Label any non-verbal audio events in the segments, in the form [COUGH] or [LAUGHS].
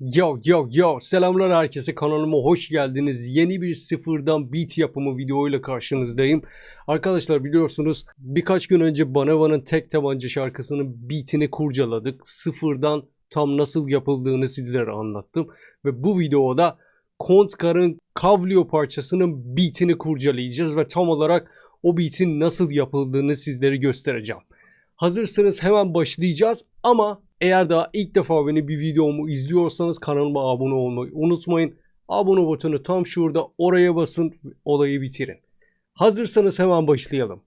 Yo yo yo selamlar herkese kanalıma hoş geldiniz. Yeni bir sıfırdan beat yapımı videoyla karşınızdayım. Arkadaşlar biliyorsunuz birkaç gün önce Banava'nın tek tabanca şarkısının beatini kurcaladık. Sıfırdan tam nasıl yapıldığını sizlere anlattım. Ve bu videoda Kontkar'ın Kavlio parçasının beatini kurcalayacağız ve tam olarak o beatin nasıl yapıldığını sizlere göstereceğim. Hazırsanız hemen başlayacağız ama eğer daha ilk defa beni bir videomu izliyorsanız kanalıma abone olmayı unutmayın. Abone butonu tam şurada oraya basın olayı bitirin. Hazırsanız hemen başlayalım.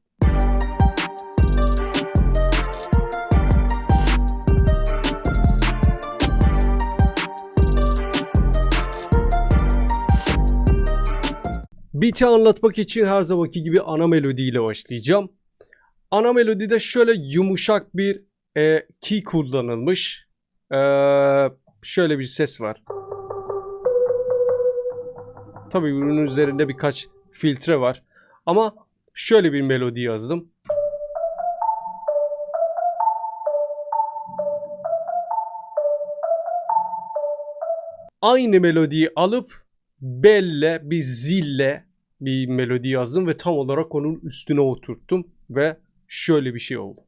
Beat'i anlatmak için her zamanki gibi ana melodiyle başlayacağım. Ana melodide şöyle yumuşak bir e, key kullanılmış. E, şöyle bir ses var. Tabii bunun üzerinde birkaç filtre var. Ama şöyle bir melodi yazdım. Aynı melodiyi alıp belle bir zille bir melodi yazdım ve tam olarak onun üstüne oturttum ve şöyle bir şey oldu.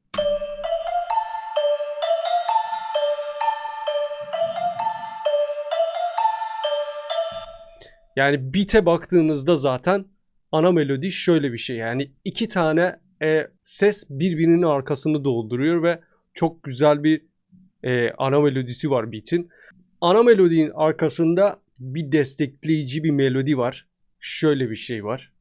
Yani beat'e baktığınızda zaten ana melodi şöyle bir şey. Yani iki tane e, ses birbirinin arkasını dolduruyor ve çok güzel bir e, ana melodisi var beat'in. Ana melodinin arkasında bir destekleyici bir melodi var. Şöyle bir şey var.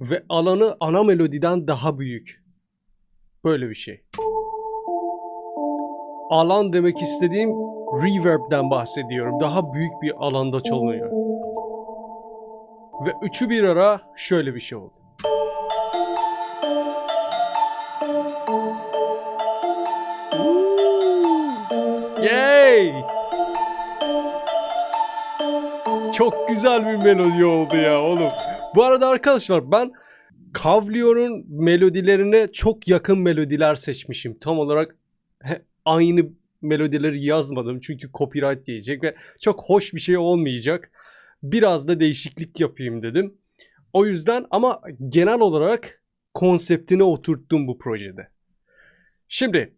Ve alanı ana melodiden daha büyük. Böyle bir şey. Alan demek istediğim reverb'den bahsediyorum. Daha büyük bir alanda çalınıyor. Ve üçü bir ara şöyle bir şey oldu. Yay! Çok güzel bir melodi oldu ya oğlum. Bu arada arkadaşlar ben Kavlio'nun melodilerine çok yakın melodiler seçmişim. Tam olarak aynı melodileri yazmadım çünkü copyright diyecek ve çok hoş bir şey olmayacak. Biraz da değişiklik yapayım dedim. O yüzden ama genel olarak konseptine oturttum bu projede. Şimdi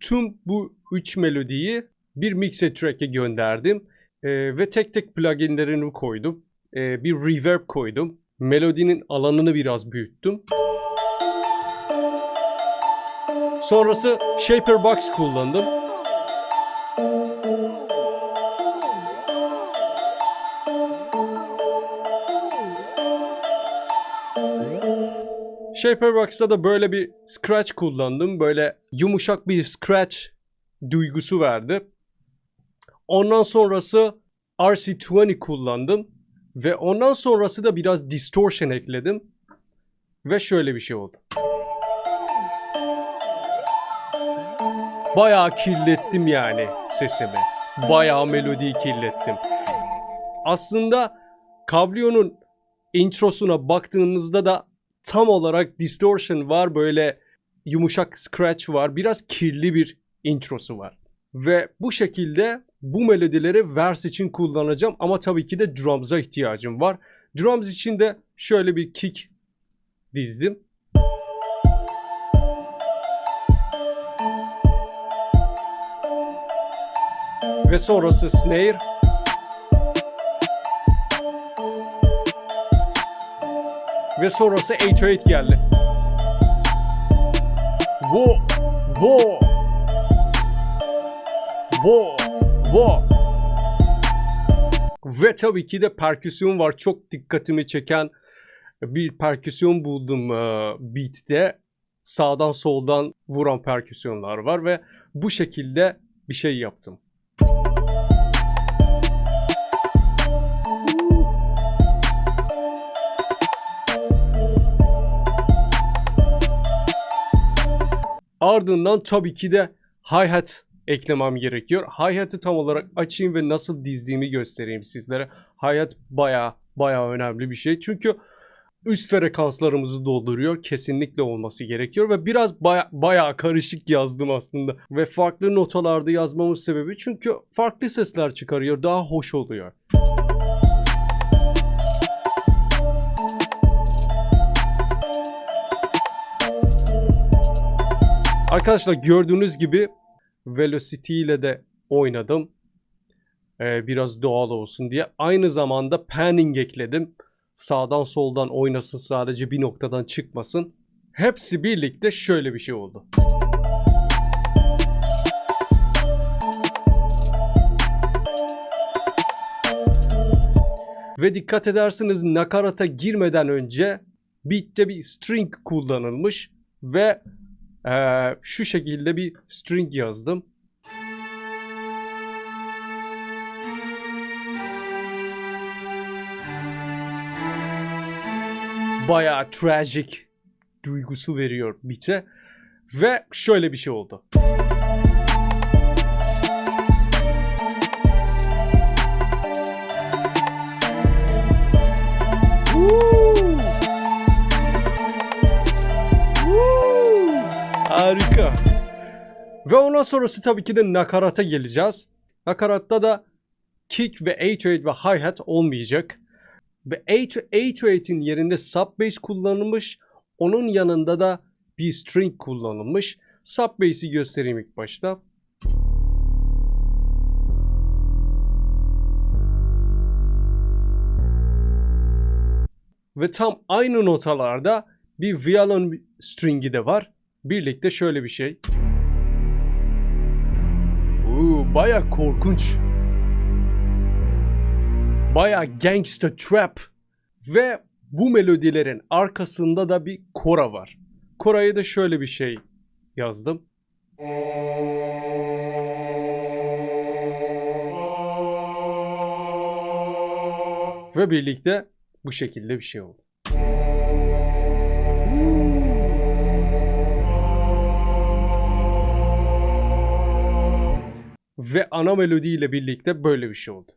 tüm bu üç melodiyi bir mixer track'e gönderdim Ee, ve tek tek pluginlerini koydum. Ee, bir reverb koydum. Melodinin alanını biraz büyüttüm. Sonrası Shaper Box kullandım. Shaperbox'ta da böyle bir scratch kullandım. Böyle yumuşak bir scratch duygusu verdi. Ondan sonrası RC20 kullandım. Ve ondan sonrası da biraz distortion ekledim. Ve şöyle bir şey oldu. Bayağı kirlettim yani sesimi. Bayağı melodiyi kirlettim. Aslında Kavlio'nun introsuna baktığınızda da tam olarak distortion var. Böyle yumuşak scratch var. Biraz kirli bir introsu var. Ve bu şekilde bu melodileri vers için kullanacağım ama tabii ki de drums'a ihtiyacım var. Drums için de şöyle bir kick dizdim. Ve sonrası snare. Ve sonrası 808 geldi. Wo, wo, wo, wo. Ve tabii ki de perküsyon var. Çok dikkatimi çeken bir perküsyon buldum e, beat'te. Sağdan soldan vuran perküsyonlar var ve bu şekilde bir şey yaptım. Ardından tabii ki de hi-hat eklemem gerekiyor. Hi-hat'ı tam olarak açayım ve nasıl dizdiğimi göstereyim sizlere. Hi-hat baya baya önemli bir şey. Çünkü üst frekanslarımızı dolduruyor. Kesinlikle olması gerekiyor ve biraz baya, bayağı karışık yazdım aslında. Ve farklı notalarda yazmamın sebebi çünkü farklı sesler çıkarıyor. Daha hoş oluyor. Arkadaşlar gördüğünüz gibi Velocity ile de oynadım. Ee, biraz doğal olsun diye. Aynı zamanda panning ekledim. Sağdan soldan oynasın sadece bir noktadan çıkmasın. Hepsi birlikte şöyle bir şey oldu. Ve dikkat ederseniz nakarata girmeden önce beat'te bir string kullanılmış ve eee, şu şekilde bir string yazdım. Bayağı tragic duygusu veriyor beat'e ve şöyle bir şey oldu. Harika. Ve ondan sonrası tabii ki de nakarata geleceğiz. Nakaratta da kick ve 808 ve hi-hat olmayacak. Ve 808'in yerinde sub bass kullanılmış. Onun yanında da bir string kullanılmış. Sub bass'i göstereyim ilk başta. Ve tam aynı notalarda bir violon stringi de var. Birlikte şöyle bir şey. Uuu baya korkunç. Baya gangster trap. Ve bu melodilerin arkasında da bir kora var. Koraya da şöyle bir şey yazdım. Ve birlikte bu şekilde bir şey oldu. Ve ana melodiyle birlikte böyle bir şey oldu.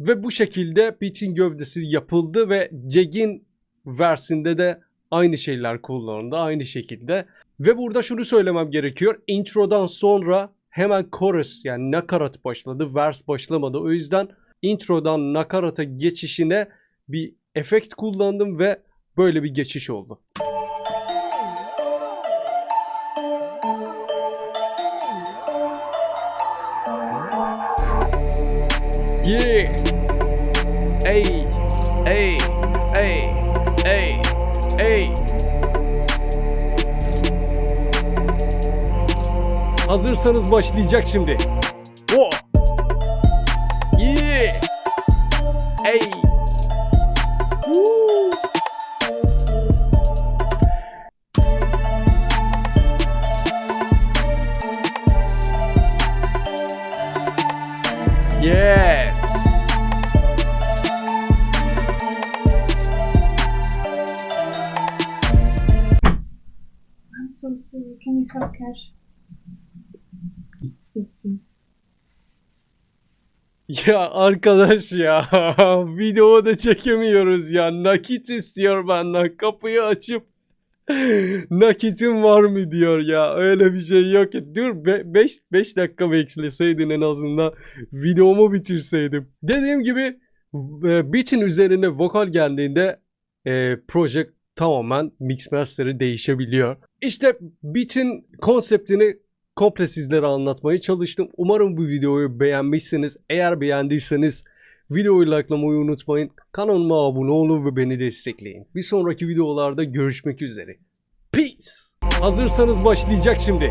Ve bu şekilde beat'in gövdesi yapıldı ve Jack'in versində de aynı şeyler kullanıldı aynı şekilde. Ve burada şunu söylemem gerekiyor. Introdan sonra hemen chorus yani nakarat başladı. Vers başlamadı. O yüzden introdan nakarata geçişine bir efekt kullandım ve böyle bir geçiş oldu. Yeah. Ey. Ey. Ey. Ey. Ey. Hazırsanız başlayacak şimdi. Oh. Yeah. Ey. Yes. I'm so sorry. Can you cut cash? 16. Ya arkadaş ya [LAUGHS] video da çekemiyoruz ya nakit istiyor benden kapıyı açıp [LAUGHS] nakitin var mı diyor ya öyle bir şey yok ya dur 5 5 dakika bekleseydin en azından videomu bitirseydim. Dediğim gibi e, beat'in üzerine vokal geldiğinde e, proje tamamen mix master'ı değişebiliyor. İşte beat'in konseptini komple sizlere anlatmaya çalıştım. Umarım bu videoyu beğenmişsiniz. Eğer beğendiyseniz videoyu likelamayı unutmayın. Kanalıma abone olun ve beni destekleyin. Bir sonraki videolarda görüşmek üzere. Peace. Hazırsanız başlayacak şimdi.